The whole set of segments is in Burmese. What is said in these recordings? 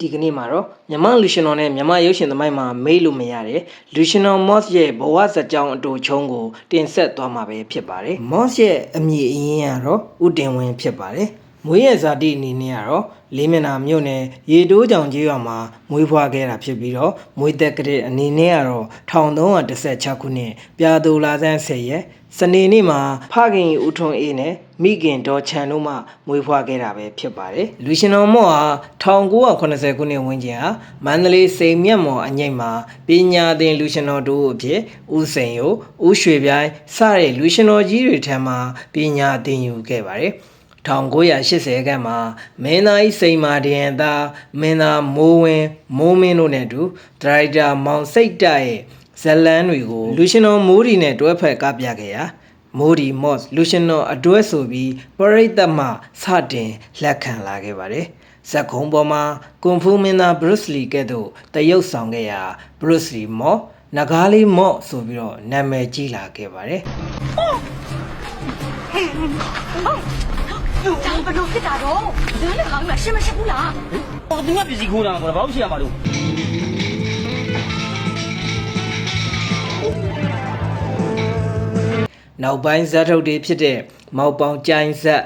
ဒီကနေ့မှာတော့မြန်မာလူရှင်တော်နဲ့မြန်မာရုပ်ရှင်သမိုင်းမှာမေးလို့မရတဲ့လူရှင်တော် Moss ရဲ့ဘဝဇာတ်ကြောင်းအတူချုံးကိုတင်ဆက်သွားမှာပဲဖြစ်ပါတယ်။ Moss ရဲ့အမည်အရင်းကတော့ဦးတင်ဝင်းဖြစ်ပါတယ်။ မွေးရဇာတိအနေနဲ့ကတော့လေးမျက်နှာမြို့နယ်ရေတိုးကြောင်ကြီးရွာမှာမွေးဖွားခဲ့တာဖြစ်ပြီးတော့မွေးသက်ကတဲ့အနေနဲ့ကတော့1316ခုနှစ်ပြာသူလာဆန်း10ရက်စနေနေ့မှာဖခင်ဦးထွန်းအေးနဲ့မိခင်ဒေါ်ချန်တို့မှမွေးဖွားခဲ့တာပဲဖြစ်ပါတယ်။လူရှင်တော်မော့ဟာ1980ခုနှစ်ဝန်းကျင်ဟာမန္တလေးစိန်မြတ်မော်အငိတ်မှာပညာသင်လူရှင်တော်တို့အဖြစ်ဦးစိန်ရိုဦးရွှေပြိုင်စတဲ့လူရှင်တော်ကြီးတွေထံမှပညာသင်ယူခဲ့ပါတယ်။ 1980ခန့်မှာမင်းသားကြီးစိန်မာဒီယန်သားမင်းသားမိုးဝင်းမိုးမင်းတို့နဲ့အတူဒရိုက်တာမောင်စိတ်တရဲ့ဇတ်လန်းတွေကိုလူရှင်တော်မိုးဒီနဲ့တွဲဖက်ကပြခဲ့ရာမိုးဒီမော့စ်လူရှင်တော်အတွဲဆိုပြီးပရိသတ်မှစတင်လက်ခံလာခဲ့ပါတယ်ဇက်ခုံပေါ်မှာကွန်ဖူးမင်းသားဘရုစ်လီကဲ့သို့တရုပ်ဆောင်ခဲ့ရာဘရုစ်လီမော့နဂါးလေးမော့ဆိုပြီးတော့နာမည်ကြီးလာခဲ့ပါတယ် ဒါဘလို့ဖြစ်တာတော့ဒီနေ့ကောင်ကရှင်းမရှိဘူးလားဟောသူကပစ္စည်းခိုးတာကွာဘာလို့ရှိရမှာလို့နောက်ပိုင်းဇက်ထုတ်တွေဖြစ်တဲ့မောက်ပေါင်ကြိုင်ဇက်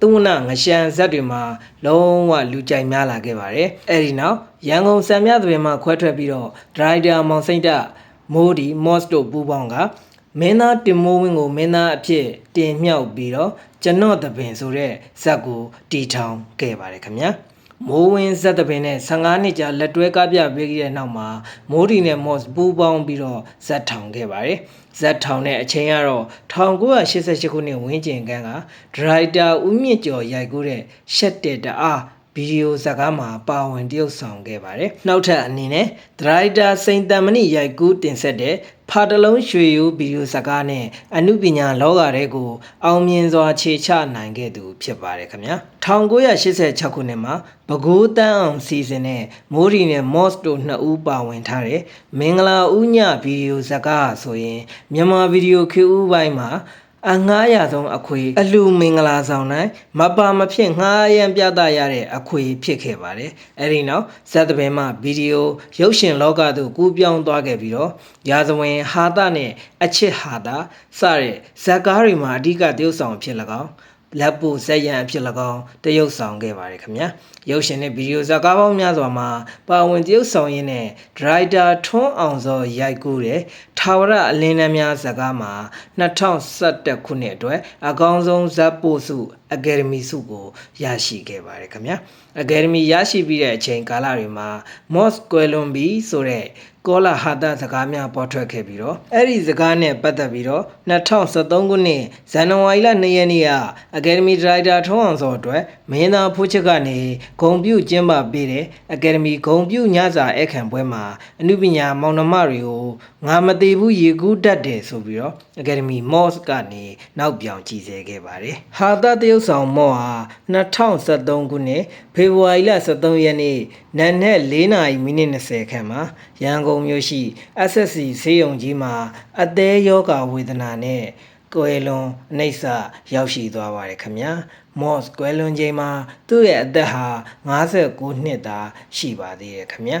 သူဝနငရှန်ဇက်တွေမှာလုံးဝလူကြိုက်များလာခဲ့ပါတယ်အဲ့ဒီနောက်ရန်ကုန်စံမြသွေမှာခွဲထွက်ပြီးတော့ဒရိုက်တာမောင်စိမ့်တမိုးဒီမော့စ်တို့ပူးပေါင်းက မင်းသားတင်မိုးဝင်းကိုမင်းသားအဖြစ်တင်မြှောက်ပြီးတော့ကျွန်တော်တပင်ဆိုတဲ့ဇက်ကိုတီထောင်ခဲ့ပါတယ်ခင်ဗျာမိုးဝင်းဇက်တပင်နဲ့15နှစ်ကြာလက်တွဲကားပြပေးခဲ့တဲ့နောက်မှာမိုးဒီနဲ့မော့စ်ပူးပေါင်းပြီးတော့ဇက်ထောင်ခဲ့ပါတယ်။ဇက်ထောင်တဲ့အချိန်ကတော့1988ခုနှစ်ဝန်းကျင်ကန်းကဒရိုက်တာဦးမြင့်ကျော်ရိုက်ကူးတဲ့ရှက်တဲ့တအားဗီဒီယိုဇာတ်ကားမှာပါဝင်တရုပ်ဆောင်ခဲ့ပါတယ်။နောက်ထပ်အနေနဲ့ဒရိုက်တာစိန်တန်မဏိရိုက်ကူးတင်ဆက်တဲ့ ဖာတလုံးရွှေယူဗီဒီယိုဇာတ်ကားနဲ့အမှုပညာလောကထဲကို အောင်မြင်စွာခြေချနိုင်ခဲ့သူဖြစ်ပါတယ်ခင်ဗျာ1986ခုနှစ်မှာဘကိုးတန်းအောင်စီစဉ်တဲ့မိုးရီနဲ့မော့စ်တို့နှစ်ဦးပါဝင်ထားတဲ့မင်္ဂလာဦးညဗီဒီယိုဇာတ်ကားဆိုရင်မြန်မာဗီဒီယိုခေတ်ဦးပိုင်းမှာ အငှားရဆုံးအခွေအလူမင်္ဂလာဆောင်တိုင်းမပါမဖြစ်ငှားရန်ပြသရတဲ့အခွေဖြစ်ခဲ့ပါတယ်။အဲဒီနောက်ဇက်တပင်မှဗီဒီယိုရုပ်ရှင်လောကသို့ကူးပြောင်းသွားခဲ့ပြီးတော့ရာဇဝင်ဟာတာနဲ့အချစ်ဟာတာစတဲ့ဇက်ကားတွေမှာအဓိကတရုပ်ဆောင်ဖြစ်၎င်း လက်ပိုဇက်ရန်အဖြစ်၎င်းတရုပ်ဆောင်ခဲ့ပါတယ်ခင်ဗျာရုပ်ရှင်နဲ့ဗီဒီယိုဇာတ်ကားပေါင်းများစွာမှာပါဝင်တရုပ်ဆောင်ရင်းနဲ့ဒရိုက်တာထွန်းအောင်စောရိုက်ကူးတဲ့ထာဝရအလင်းနှများဇာတ်ကားမှာ2011ခုနှစ်အတွက်အကောင်းဆုံးဇက်ပို့စုအကယ်ဒမီစုကိုရရှိခဲ့ပါတယ်ခင်ဗျာအကယ်ဒမီရရှိပြီးတဲ့အချိန်ကာလတွေမှာ Moss ကွယ်လွန်ပြီဆိုတဲ့ ကောလာဟာတာစကားများပေါ်ထွက်ခဲ့ပြီးတော့အဲ့ဒီစကားနဲ့ပတ်သက်ပြီးတော့2013ခုနှစ်ဇန်နဝါရီလ2ရက်နေ့ကအကယ်ဒမီဒရိုက်တာထုံးအောင်စောအတွက်မင်းသားဖိုးချစ်ကနေဂုံပြုကျင်းပပေးတဲ့အကယ်ဒမီဂုံပြုညစာအခမ်းပွဲမှာအနုပညာမောင်နှမတွေကိုငါမသေးဘူးရေကူးတတ်တယ်ဆိုပြီးတော့အကယ်ဒမီမော့စ်ကနေနောက်ပြောင်ကြည်စဲခဲ့ပါတယ်ဟာတာတရုတ်ဆောင်မော့ဟာ2013ခုနှစ် ဖေဖော်ဝါရီလ23ရက်နေ့နံနက်4နာရီမိနစ်20ခန့်မှာရန်ကုန်မြို့ရှိ SSC ဆေးရုံကြီးမှာအသေးယောဂဝေဒနာနဲ့ကွယ်လွန်အနှိမ့်ဆရောက်ရှိသွားပါတယ်ခင်ဗျာမော့စ်ကွယ်လွန်ချိန်မှာသူ့ရဲ့အသက်ဟာ59နှစ်သာရှိပါသေးတယ်ခင်ဗျာ